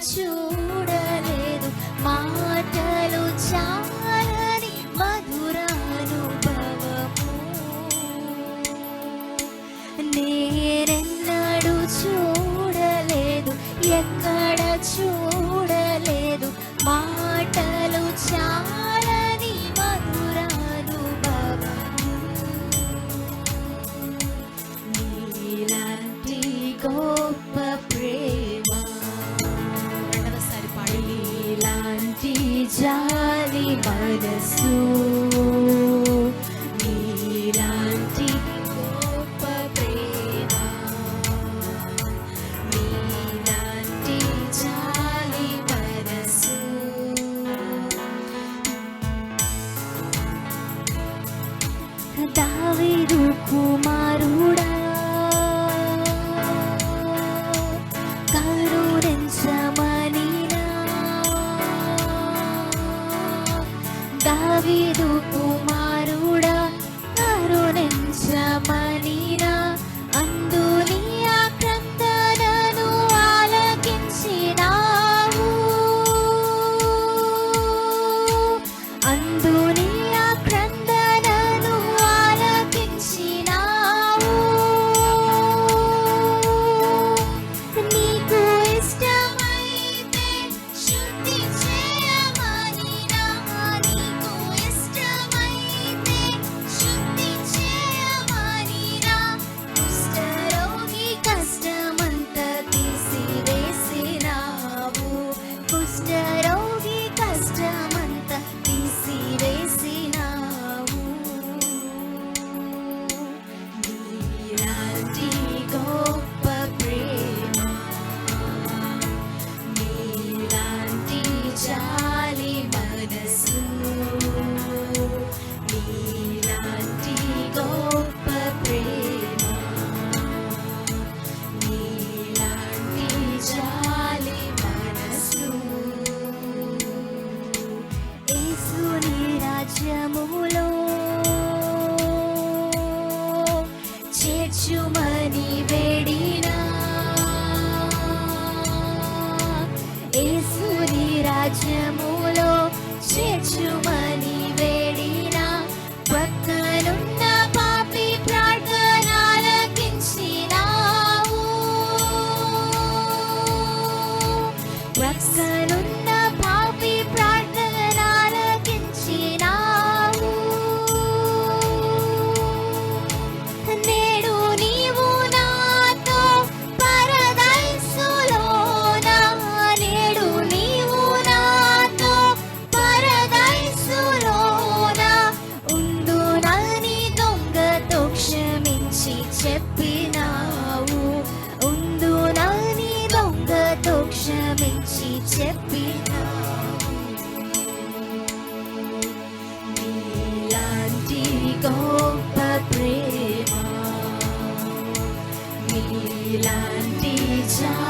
చూడలేదు. మాటలు చాలని మధురానుభవము నేనెన్నడు చూడలేదు. ఎక్కడ చూడలేదు. మాటలు చాలని మధురానుభవము నీలాంటి గొప్ప vida. É shine.